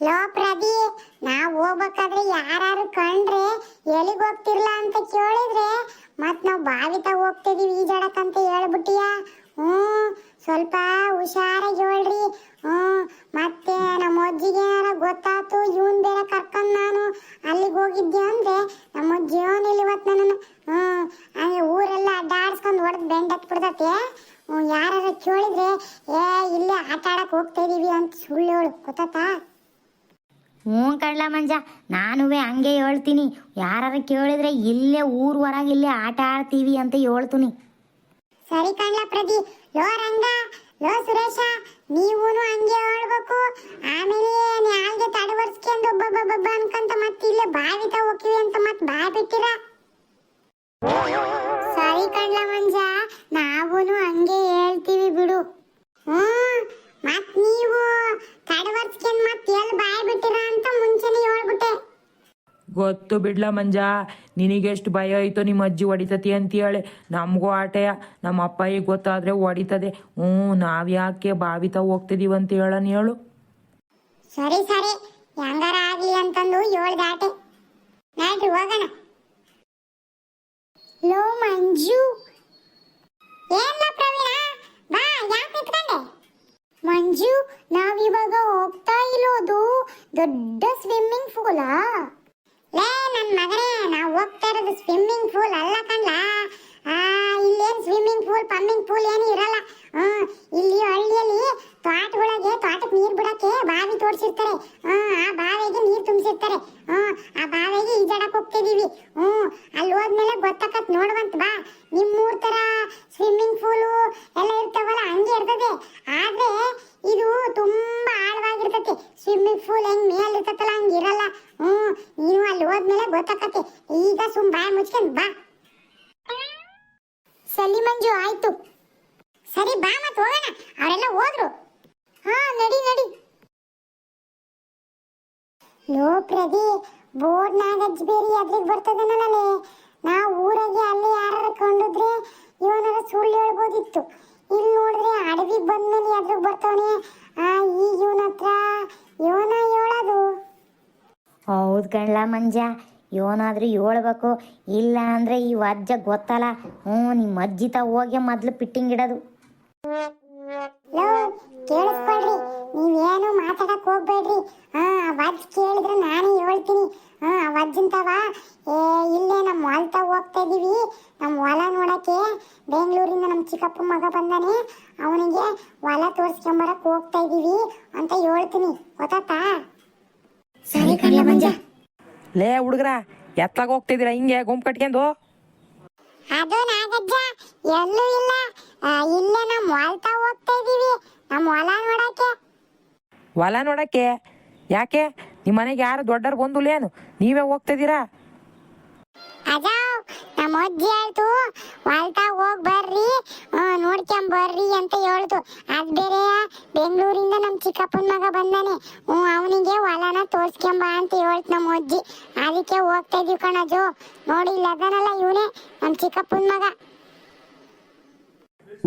Low ಪ್ರದಿ ನಾವು ಹೋಗ್ಬೇಕಾದ್ರೆ ಯಾರು ಕಂಡ್ರೆ ಎಲ್ಲಿಗೆ ಹೋಗ್ತಿರ್ಲ ಅಂತ ಕೇಳಿದ್ರೆ ಮತ್ತೆ ನಾವು ಬಾವಿ ತಗ ಹೋಗ್ತಿದೀವಿ ಈಜಾಡಕ್ ಅಂತ ಹೇಳ್ಬಿಟ್ಟಿಯ? ಹ್ಞೂ, ಸ್ವಲ್ಪ ಹುಷಾರಾಗಿ ಹೇಳ್ರಿ. ಹ್ಞೂ, ಮತ್ತೆ ನಮ್ಮ ಅಜ್ಜಿಗೆ ಏನಾರ ಗೊತ್ತಾತು ಇವನ್ ಬೇರೆ ಕರ್ಕೊಂಡು ನಾನು ಅಲ್ಲಿಗೆ ಹೋಗಿದ್ದೆ ಅಂದ್ರೆ ನಮ್ಮ ಅಜ್ಜಿ ಇಲ್ಲಿ ಇವತ್ತು ನನ್ನ ಹ್ಞೂ, ಹಂಗೆ ಊರೆಲ್ಲ ಅಡ್ಡಾಡ್ಸ್ಕೊಂಡು ಹೊಡೆದು ಬೆಂಡ್ ಬಿಡ್ತತೆ ಹ್ಞೂ ಯಾರು ಕೇಳಿದ್ರೆ, ಏ, ಇಲ್ಲೇ ಆಟ ಆಡಕ್ಕೆ ಹೋಗ್ತಾ ಇದೀವಿ ಅಂತ ಸುಳ್ಳು ಹೇಳು ಗೊತ್ತಾತಾ ಹ್ಞೂ ಕಡ್ಲ ಮಂಜ, ನಾನುವೇ ಹಂಗೆ ಹೇಳ್ತೀನಿ. ಯಾರು ಕೇಳಿದ್ರೆ ಇಲ್ಲೇ ಊರ್ ಹೊರಗೆ ಇಲ್ಲೇ ಆಟ ಆಡ್ತೀವಿ ಅಂತ ಹೇಳ್ತೀನಿ. ಸರಿ ಕಣ್ಲ ಪ್ರದಿ ಲೋ ರಂಗ, ಲೋ ಸುರೇಶ, ನೀವೂನು ಹಂಗೆ ಹೇಳ್ಬೇಕು. ಆಮೇಲೆ ನ್ಯಾಲ್ಗೆ ತಡವರ್ಸ್ಕೊಂಡು ಒಬ್ಬೊಬ್ಬೊಬ್ಬ ಅನ್ಕಂತ ಮತ್ತೆ ಇಲ್ಲೇ ಬಾವಿ ಹೋಗ್ತೀವಿ ಅಂತ ಮತ್ತೆ ಬಾಯ್ ಬಿಟ್ಟಿರ? ಸರಿ ಕಣ್ಲ ಮಂಜ, ನಾವೂನು ಹಂಗೆ ಹೇಳ್ತೀವಿ ಹ್ಮ್ ಮತ್ ನೀವು ತಡವರ್ಸ್ಕೊಂಡ್ ಮತ್ ಎಲ್ ಬಾಯ್ ಬಿಟ್ಟಿರ ಅಂತ ಮುಂಚೆನೆ ಹೇಳ್ಬಿಟ್ಟೆ ಗೊತ್ತು ಬಿಡ್ಲ ಮಂಜ ನಿನಗೆಷ್ಟು ಭಯ ಆಯ್ತು ನಿಮ್ಮ ಅಜ್ಜಿ ಹೊಡಿತತಿ ಅಂತ ಹೇಳಿ ನಮಗೂ ಆಟೆಯ, ನಮ್ಮ ಅಪ್ಪಯ್ಯ ಗೊತ್ತಾದ್ರೆ ಹೊಡಿತದೆ. ಹ್ಞೂ, ನಾವು ಯಾಕೆ ಬಾವಿತ ಹೋಗ್ತಿದೀವಿ ಅಂತ ಹೇಳನ್ ಹೇಳು. ಸರಿ ಸರಿ. ಹೆಂಗಾರ ಆಗ್ಲಿ ಅಂತಂದು ಏಳು ದಾಟೆ. ನಾಡ್ರಿ ಲೋ ಮಂಜು. ಪ್ರವೀಣ? ಬಾ, ಯಾಕೆ ನಿಂತ್ಕೊಂಡೆ? ಮಂಜು ನಾವಿವಾಗ ಹೋಗ್ತಾ ಇರೋದು ದೊಡ್ಡ ಸ್ವಿಮ್ಮಿಂಗ್ ಪೂಲಾ ಲೇ ನನ್ನ ಮಗನೇ ನಾವು ಹೋಗ್ತಾ ಇರೋದು ಸ್ವಿಮ್ಮಿಂಗ್ ಪೂಲ್ ಅಲ್ಲ ಕಣ್ಲ ಆ ಇಲ್ಲೇನ್ ಸ್ವಿಮ್ಮಿಂಗ್ ಪೂಲ್ ಪಮ್ಮಿಂಗ್ ಪೂಲ್ ಏನು ಇರಲ್ಲ ಹ್ಮ್ ಇಲ್ಲಿ ಹಳ್ಳಿಯಲ್ಲಿ ತೋಟಗಳಿಗೆ ತೋಟಕ್ಕೆ ನೀರ್ ಬಿಡಕ್ಕೆ ಬಾವಿ ತೋಡ್ಸಿರ್ತಾರೆ ಹ್ಮ್ ಆ ಬಾವಿಗೆ ನೀರ್ ತುಂಬಿಸಿರ್ತಾರೆ ಹ್ಮ್ ಆ ಬಾವಿಗೆ ಈಜಾಡಕ್ ಹೋಗ್ತಿದೀವಿ ಹ್ಮ್ ಅಲ್ಲಿ ಹೋದ್ಮೇಲೆ ಗೊತ್ತಾಕತ್ ನೋಡುವಂತ ಬಾ. ನಿಮ್ಮೂರ್ ತರ ಸ್ವಿಮ್ಮಿಂಗ್ ಪೂಲು ಎಲ್ಲ ಇರ್ತಾವಲ್ಲ, ಹಂಗೆ ಇರ್ತದೆ. ಆದ್ರೆ ಇದು ತುಂಬಾ ಆಳವಾಗಿರ್ತತೆ ಸ್ವಿಮ್ಮಿಂಗ್ ಪೂಲ್ ಹೆಂಗ್ ಮೇಲೆ ಇರ್ತತಲ್ಲ ಹಂಗ ಇರಲ್ಲ. ಹ್ಮ್ ನೀನು ಅಲ್ಲಿ ಹೋದ್ಮೇಲೆ ಗೊತ್ತಾಕತ್ತೆ. ಈಗ ಸುಮ್ ಬಾಯ್ ಮುಚ್ಕೊಂಡ್ ಬಾ. ಸಲಿ ಮಂಜು, ಆಯ್ತು. ಸರಿ, ಬಾ ಮತ್ ಹೋಗೋಣ. ಅವರೆಲ್ಲ ಹೋದ್ರು. ಹಾ, ನಡಿ ನಡಿ. ಲೋ ಪ್ರದಿ ಬೋರ್ಡ್ ನಾಗಜ್ಬೇರಿ ಅದ್ರಿಗೆ ಬರ್ತದೆ ಬರ್ತದನಲ್ಲೇ ನಾವು ಊರಾಗೆ ಅಲ್ಲಿ ಯಾರು ಕೊಂಡಿದ್ರೆ ಇವನಾರ ಸುಳ್ಳು ಹೇಳ್ಬೋದಿತ್ತು. ಇಲ್ಲಿ ನೋಡಿದ್ರೆ ಅಡವಿಗೆ ಬಂದ್ಮೇಲೆ ಎದ್ರಿಗೆ ಬರ್ತಾವನೆ. ಆ ಈಗ ಇವನ ಹತ್ರ ಇವನ ಹೇಳೋದು. ಹೌದು ಕಣ್ಲ ಮಂಜ ಇವನಾದ್ರೂ ಹೇಳ್ಬೇಕು. ಇಲ್ಲ ಅಂದ್ರೆ ಈ ಅಜ್ಜ ಗೊತ್ತಲ್ಲ. ಹ್ಞೂ ನಿಮ್ಮ ಅಜ್ಜಿ ತ ಹೋಗಿ ಮೊದ್ಲು ಪಿಟ್ಟಿಂಗ್ ಇಡೋದು. ಕೇಳಿಸ್ಕೊಳ್ರಿ. ನೀವೇನು ಮಾತಾಡಕ್ ಹೋಗ್ಬೇಡ್ರಿ. ಹಾ ವಜ್ ಕೇಳಿದ್ರೆ ನಾನೇ ಹೇಳ್ತೀನಿ. ಹಾ ವಜ್ಜಂತವ ನಮ್ಮ ಹೊಲ ನೋಡಕ್ಕೆ ಬೆಂಗಳೂರಿಂದ ನಮ್ಮ ಚಿಕ್ಕಪ್ಪ ಮಗ ಬಂದಾನೆ. ಅವನಿಗೆ ಹೊಲ ತೋರಿಸ್ಕೊಂಬರಕ್ಕೆ ಹೋಗ್ತಾ ಇದ್ದೀವಿ ಅಂತ ಹೇಳ್ತೀನಿ. ಗೊತ್ತಾತಾ ಸರಿ ಕಣ್ಲ ಮಂಜ ಲೇ ಹುಡುಗರ ಎತ್ತಾಗ ಹೋಗ್ತಿದ್ದೀರಾ? ಹಿಂಗೆ ಗುಂಪು ಕಟ್ಕೊಂಡು. ಅದು ನಾಗಜ್ಜ ಎಲ್ಲೂ ಇಲ್ಲ. ಆ, ಇಲ್ಲೇ ನಮ್ಮ ಹೊಲ್ತಾ ಹೋಗ್ತಾ ಇದೀವಿ. ನಮ್ಮ ಹೊಲ ನೋಡಕ್ಕೆ. ಹೊಲ ನೋಡಕ್ಕೆ? ಯಾಕೆ? ನಿಮ್ಮ ಮನೆಗೆ ಯಾರು ದೊಡ್ಡರು ಏನು? ನೀವೇ ಹೋಗ್ತಿದ್ದೀರಾ ಅಜಾವ್ ಅಜ್ಜಿ ಹೇಳ್ತು ಹೊಲ್ತ ಹೋಗ್ ಬರ್ರಿ. ನೋಡ್ಕೊಂಡ್ ಬರ್ರಿ ಅಂತ ಹೇಳ್ತು ಅದ್ ಬೇರೆ ಬೆಂಗಳೂರಿಂದ ನಮ್ಮ ಚಿಕ್ಕಪ್ಪನ ಮಗ ಬಂದಾನೆ. ಹ್ಞೂ ಅವನಿಗೆ ಹೊಲನ ತೋರ್ಸ್ಕೊಂಬ ಅಂತ ಹೇಳ್ತು ನಮ್ಮ ಅಜ್ಜಿ. ಅದಕ್ಕೆ ಹೋಗ್ತಾ ಇದೀವಿ ಕಣಜು. ನೋಡಿ ಲಗನಲ್ಲ ಅದನಲ್ಲ ಇವನೇ ನಮ್ಮ ಚಿಕ್ಕಪ್ಪನ ಮಗ.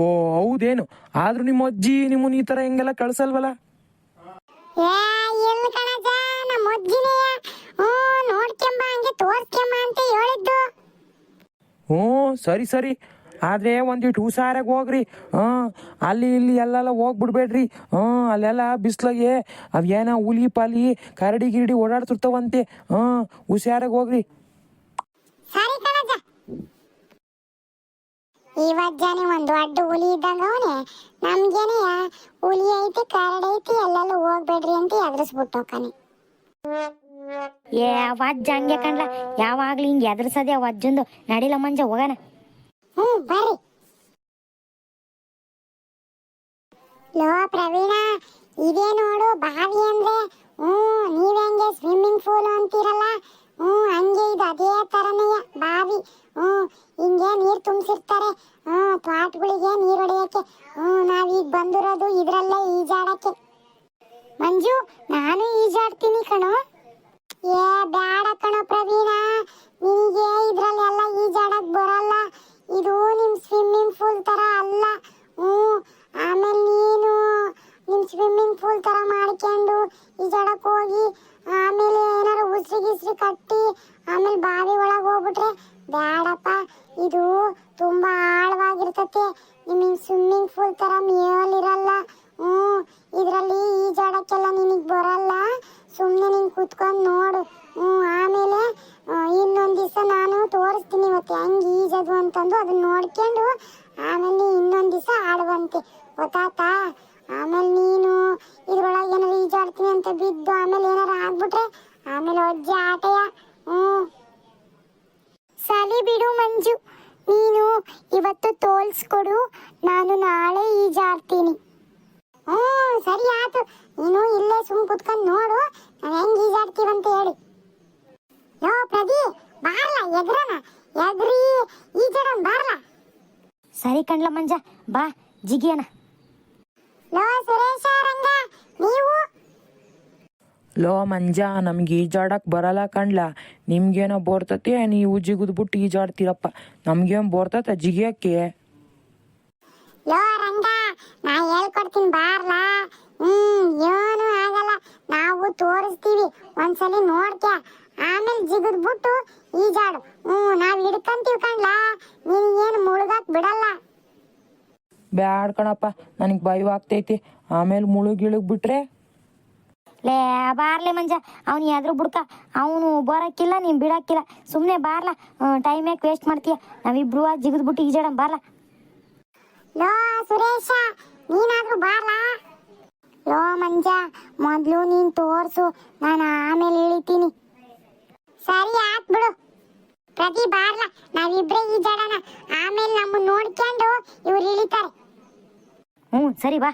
ಓ ಹೌದೇನು? ಆದ್ರೂ ನಿಮ್ಮ ಅಜ್ಜಿ ನಿಮ್ಮನ್ನ ಈ ತರ ಹೆಂಗೆಲ್ಲ ಕಳ್ಸಲ್ವಲ್ಲ? ಏ ಇಲ್ಲ ಕಣಜ. ನಮ್ಮ ಅಜ್ಜಿನೇ ಹ್ಞೂ ನೋಡ್ಕೊಂಬ ಹಂಗೆ ತೋರ್ಸ್ಕೊಂಬ ಅಂತ ಹೇಳಿದ್ದು ಹ್ಞೂ, ಸರಿ ಸರಿ. ಆದ್ರೆ ಒಂದಿಟ್ಟು ಹುಷಾರಾಗಿ ಹೋಗ್ರಿ. ಹಾಂ, ಅಲ್ಲಿ ಇಲ್ಲಿ ಎಲ್ಲೆಲ್ಲ ಹೋಗ್ಬಿಡ್ಬೇಡ್ರಿ. ಹಾಂ, ಅಲ್ಲೆಲ್ಲ ಬಿಸ್ಲಾಗೆ ಏನೋ ಹುಲಿ ಪಾಲಿ, ಕರಡಿ ಗಿರಡಿ ಓಡಾಡ್ತಿರ್ತಾವಂತೆ. ಹಾಂ, ಹುಷಾರಾಗಿ ಹೋಗ್ರಿ. ಇವಜ್ಜಾನೆ ಒಂದು ಅಡ್ಡ ಹುಲಿ ಇದ್ದಂಗ ಅವನೆ. ನಮ್ಗೇನೆ ಹುಲಿ ಐತಿ, ಕರಡಿ ಐತಿ, ಎಲ್ಲೆಲ್ಲ ಹೋಗ್ಬೇಡ್ರಿ ಅಂತ ಎದುರಿಸ್ಬಿಟ್ಟು ಹೋಗ್ತಾನೆ ಏ ಅಜ್ಜ ಹಂಗೆ ಕಣ್ಲ. ಯಾವಾಗ್ಲೂ ಹಿಂಗೆ ಎದುರ್ಸದೆ ವಜ್ಜಂದು. ನಡಿಲ ಮಂಜ ಹೋಗನ ಹ್ಞೂ, ಬರ್ರಿ. ಲೋ, ಪ್ರವೀಣ, ಇದೇ ನೋಡು, ಬಾವಿ ಅಂದ್ರೆ, ಹ್ಞೂ, ನೀವ್ ಹೆಂಗೆ ಸ್ವಿಮ್ಮಿಂಗ್ ಪೂಲ್ ಅಂತೀರಲ್ಲ? ಹ್ಞೂ, ಹಂಗೆ ಇದು ಅದೇ ತರನೇ ಬಾವಿ. ಹ್ಞೂ, ಹಿಂಗೆ ನೀರು ತುಂಬಿಸಿರ್ತಾರೆ. ಹ್ಞೂ ಪಾಟ್ಗಳಿಗೆ ನೀರು ಸ್ವಿಮ್ಮಿಂಗ್ ಪೂಲ್ ತರ ಮಾಡ್ಕೊಂಡು ಈಜಾಡಕ್ ಹೋಗಿ, ಆಮೇಲೆ ಏನಾರು ಉಸಿರು ಗಿಸ್ರಿ ಕಟ್ಟಿ, ಆಮೇಲೆ ಬಾವಿ ಒಳಗೆ ಹೋಗ್ಬಿಟ್ರೆ ಬೇಡಪ್ಪ ಇದು ತುಂಬಾ ಆಳವಾಗಿರ್ತತೆ. ನಿಮಗೆ ಸ್ವಿಮ್ಮಿಂಗ್ ಪೂಲ್ ತರ ಮೇಲಿರಲ್ಲ ಹ್ಮ್ ಇದ್ರಲ್ಲಿ ಈಜಾಡಕ್ಕೆಲ್ಲ ನಿನಗೆ ಬರಲ್ಲ. ಸುಮ್ಮನೆ ನೀನು ಕೂತ್ಕೊಂಡು ನೋಡು. ಹ್ಮ್ ಆಮೇಲೆ ಇನ್ನೊಂದು ದಿವಸ ನಾನು ತೋರಿಸ್ತೀನಿ ಇವತ್ತು. ಹೆಂಗೆ ಈಜದು ಅಂತಂದು ಅದನ್ನ ನೋಡ್ಕೊಂಡು ಆಮೇಲೆ ಇನ್ನೊಂದು ದಿವಸ ಆಡುವಂತೆ ಗೊತ್ತಾತಾ ಆಮೇಲೆ ನೀನು ಇದ್ರೊಳಗೆ ಏನಾರು ಈಜಾಡ್ತೀನಿ ಅಂತ ಬಿದ್ದು ಆಮೇಲೆ ಏನಾರು ಆಗ್ಬಿಟ್ರೆ ಆಮೇಲೆ ಅಜ್ಜಿ ಆಟಯ ಹ್ಮ್ ಸರಿ ಬಿಡು ಮಂಜು ನೀನು ಇವತ್ತು ತೋಲ್ಸ್ಕೊಡು ನಾನು ನಾಳೆ ಈಜಾಡ್ತೀನಿ ಹ್ಞೂ ಸರಿ ಆಯ್ತು. ನೀನು ಇಲ್ಲೇ ಸುಮ್ ಕುತ್ಕೊಂಡು ನೋಡು ನಾವು ಹೆಂಗೆ ಈಜಾಡ್ತೀವಂತ ಹೇಳಿ. ಯೋ ಪ್ರದಿ ಬಾರ್ಲ ಎಗ್ರನ ಎಗ್ರಿ ಈಜಾಡೋಣ ಬಾರ್ಲ? ಸರಿ ಕಣ್ಲ ಮಂಜ ಬಾ ಜಿಗಿಯನ ಲೋ ಸುರೇಶ ರಂಗ. ಲೋ ಮಂಜ ನಮ್ಗೆ ಈಜಾಡಕ್ ಬರಲ್ಲ ಕಣ್ಲ. ನಿಮ್ಗೇನೋ ಬೋರ್ತತೆ? ನೀವು ಜಿಗಿದ್ಬಿಟ್ಟು ಈಜಾಡ್ತೀರಪ್ಪ ನಮ್ಗೇನು ಬೋರ್ತತ ಜಿಗಿಯಕ್ಕೆ? ಲೋ ರಂಗ ನಾ ಹೇಳ್ಕೊಡ್ತೀನಿ ಬಾರ್ಲ. ಹ್ಮ್ ಏನು ಆಗಲ್ಲ. ನಾವು ತೋರಿಸ್ತೀವಿ. ಒಂದ್ಸಲಿ ನೋಡ್ತ್ಯ. ಆಮೇಲೆ ಜಿಗಿದ್ಬಿಟ್ಟು ಈಜಾಡು ಹ್ಮ್ ನಾವ್ ಹಿಡ್ಕಂತೀವಿ ಕಣ್ಲಾ. ನಿನಗೇನು ಮುಳುಗಕ್ ಬಿಡಲ್ಲ. ಬ್ಯಾಡ್ ಕಣಪ್ಪ. ನನಗೆ ಭಯವಾಗ್ತೈತಿ. ಆಮೇಲೆ ಮುಳುಗಿಳುಗ್ ಬಿಟ್ರೆ ಲೇ, ಬಾರ್ಲೆ ಮಂಜ, ಅವ್ನು ಎದ್ರು ಬುಡ್ಕ? ಅವನು ಬರಕ್ಕಿಲ್ಲ, ನೀನ್ ಬಿಡಕ್ಕಿಲ್ಲ. ಸುಮ್ಮನೆ ಬಾರ್ಲ ಟೈಮ್ ಯಾಕೆ ವೇಸ್ಟ್ ಮಾಡ್ತೀಯ? ನಾವಿಬ್ರು ಜಿಗಿದ್ಬಿಟ್ಟು ಈಜಾಡ ಬಾರ್ಲ. ಲೋ, ಸುರೇಶ, ನೀನಾದ್ರೂ ಬಾರ್ಲ? ಲೋ, ಮಂಜ, ಮೊದ್ಲು ನೀನ್ ತೋರ್ಸು, ನಾನು ಆಮೇಲೆ ಇಳಿತೀನಿ ಸರಿ, ಆತ್ ಬಿಡು. ಪ್ರತಿ ಬಾರ್ಲ, ನಾವಿಬ್ರೇ ಈಜಾಡೋಣ ಆಮೇಲೆ ನಮ್ಮನ್ನ ನೋಡ್ಕೊಂಡು ಇವ್ರು ಇಳಿತಾರೆ. ಹ್ಞೂ ಸರಿ ಬಾ.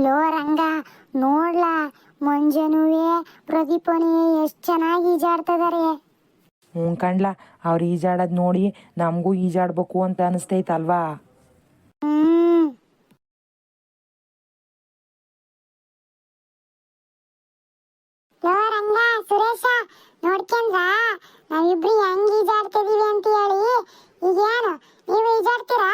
ಲೋ ರಂಗ ನೋಡ್ಲ ಮಂಜನುವೆ ಪ್ರದೀಪನೇ ಎಷ್ಟು ಚೆನ್ನಾಗಿ ಈಜಾಡ್ತದಾರೆ. ಹ್ಞೂ ಕಣ್ಲ ಅವ್ರು ಈಜಾಡೋದು ನೋಡಿ ನಮಗೂ ಈಜಾಡ್ಬೇಕು ಅಂತ ಅನಿಸ್ತೈತಲ್ವಾ? ಹ್ಮ್. ಲೋ ರಂಗ ಸುರೇಶ ನೋಡ್ಕೊಂಡ್ರ ನಾವಿಬ್ರು ಹೆಂಗ್ ಈಜಾಡ್ತಿದೀವಿ ಅಂತ ಹೇಳಿ ಈಗೇನು ನೀವು ಈಜಾಡ್ತೀರಾ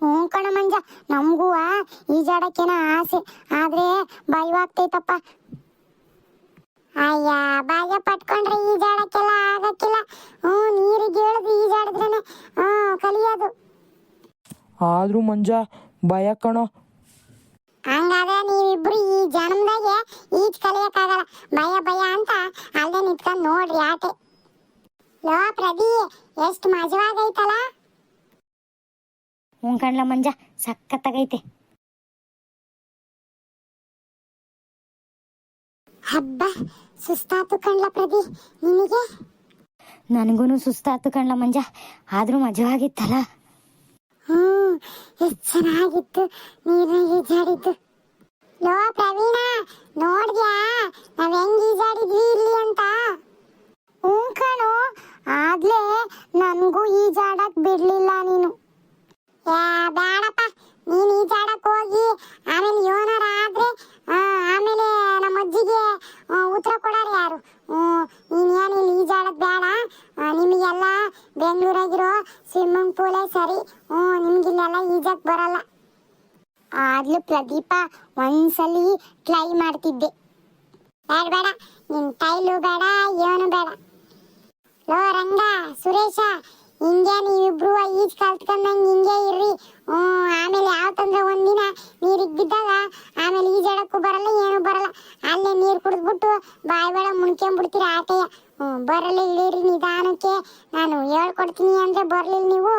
ಹ್ಞೂ ಕಣ ಮಂಜ ನಮಗೂ ಈಜಾಡಕ್ಕೇನ ಆಸೆ. ಆದ್ರೆ ಭಯವಾಗ್ತೈತಪ್ಪ. ಅಯ್ಯ ಬಾಯ ಪಟ್ಕೊಂಡ್ರೆ ಈಜಾಡಕ್ಕೆಲ್ಲ ಆಗಕ್ಕಿಲ್ಲ. ಹ್ಞೂ ನೀರಿಗೆ ಇಳಿದು ಈಜಾಡಿದ್ರೇನೆ ಹ್ಞೂ ಕಲಿಯೋದು. ಆದ್ರೂ ಮಂಜ ಭಯ ಕಣೋ. ಹಂಗಾದ್ರೆ ನೀವಿಬ್ರು ಈ ಜನ್ಮದಾಗೆ ಈಜ್ ಕಲಿಯಕ್ಕಾಗಲ್ಲ. ಭಯ ಭಯ ಅಂತ ಅಲ್ಲೇ ನಿಂತ್ಕೊಂಡು ನೋಡ್ರಿ ಆಟೆ. ಲೋ ಪ್ರದಿ ಎಷ್ಟು ಮಜವಾಗೈತಲ್ಲ ಹ್ಞೂ ಕಣ್ಲ ಮಂಜ ಸಖತ್ತಾಗೈತೆ. ಹಬ್ಬ ಸುಸ್ತಾತು ಕಣ್ಲ ಪ್ರದಿ ನಿನಗೆ? ನನಗೂ ಸುಸ್ತಾತು ಕಣ್ಲ ಮಂಜ ಆದ್ರೂ ಮಜವಾಗಿತ್ತಲ್ಲ ಹ್ಮ್ ಎಷ್ಟು ಚೆನ್ನಾಗಿತ್ತು ನೀರಾಗಿ ಜಾಡಿದ್ದು. ಲೋ ಪ್ರವೀಣ ಆದ್ಲು ಪ್ರದೀಪ ಒಂದ್ಸಲಿ ಟ್ರೈ ಮಾಡ್ತಿದ್ದೆ. ಬೇಡ ಬೇಡ? ನಿನ್ ಟೈಲು ಬೇಡ ಏನು ಬೇಡ. ಲೋ, ರಂಗ, ಸುರೇಶ ಹಿಂಗೆ ನೀವಿಬ್ರು ಈಜ್ ಕಲ್ತ್ಕೊಂಡಂಗೆ ಹಿಂಗೆ ಇರ್ರಿ. ಹ್ಮ್ ಆಮೇಲೆ ಯಾವತ್ತಂದ್ರೆ ಒಂದಿನ ನೀರಿಗೆ ಬಿದ್ದಾಗ ಆಮೇಲೆ ಈಜಾಡಕ್ಕೂ ಬರಲ್ಲ, ಏನೂ ಬರಲ್ಲ. ಅಲ್ಲೇ ನೀರು ಕುಡಿದ್ಬಿಟ್ಟು ಬಾಯಿ ಒಳಗೆ ಮುಣ್ಕೊಂಡ್ಬಿಡ್ತೀರ ಆಟೆಯ? ಹ್ಞೂ ಬರಲ್ಲ ಇಳೀರಿ ನಿಧಾನಕ್ಕೆ. ನಾನು ಹೇಳ್ಕೊಡ್ತೀನಿ ಅಂದ್ರೆ ಬರಲಿಲ್ಲ ನೀವು.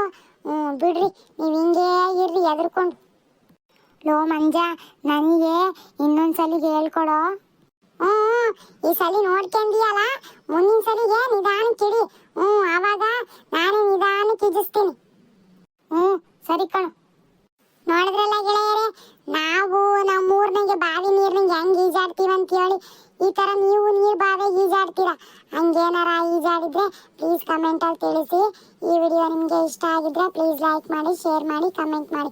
ಹ್ಮ್ ಬಿಡ್ರಿ, ನೀವು ಹಿಂಗೆ ಇರ್ರಿ ಎದ್ರುಕೊಂಡು ಲೋ ಮಂಜ, ನನಗೆ ಇನ್ನೊಂದ್ಸಲಿಗೆ ಹೇಳ್ಕೊಡೋ. ಹ್ಞೂ, ಈ ಸಲಿ ನೋಡ್ಕೊಂಡಿಯಲ್ಲ, ಮುಂದಿನ ಸಲಿಗೆ ನಿಧಾನಕ್ಕೆ ಇಡಿ ಹ್ಞೂ, ಆವಾಗ ನಾನೇ ನಿಧಾನಕ್ಕೆ ಇಜಿಸ್ತೀನಿ ಹ್ಞೂ, ಸರಿ ಕಣು. ನೋಡಿದ್ರಲ್ಲ ಗೆಳೆಯರೇ, ನಾವು ನಮ್ಮ ಊರ್ನಾಗೆ ಬಾವಿ ನೀರ್ನಾಗೆ ಹೆಂಗೆ ಈಜಾಡ್ತೀವಿ ಅಂತ ಹೇಳಿ ಈ ಥರ ನೀವು ನೀರು ಬಾವಿ ಈಜಾಡ್ತೀರಾ? ಹಂಗೇನಾರ ಈಜಾಡಿದ್ರೆ ಪ್ಲೀಸ್ ಕಮೆಂಟಲ್ಲಿ ತಿಳಿಸಿ. ಈ ವಿಡಿಯೋ ನಿಮಗೆ ಇಷ್ಟ ಆಗಿದ್ರೆ ಪ್ಲೀಸ್ ಲೈಕ್ ಮಾಡಿ ಶೇರ್ ಮಾಡಿ ಕಮೆಂಟ್ ಮಾಡಿ.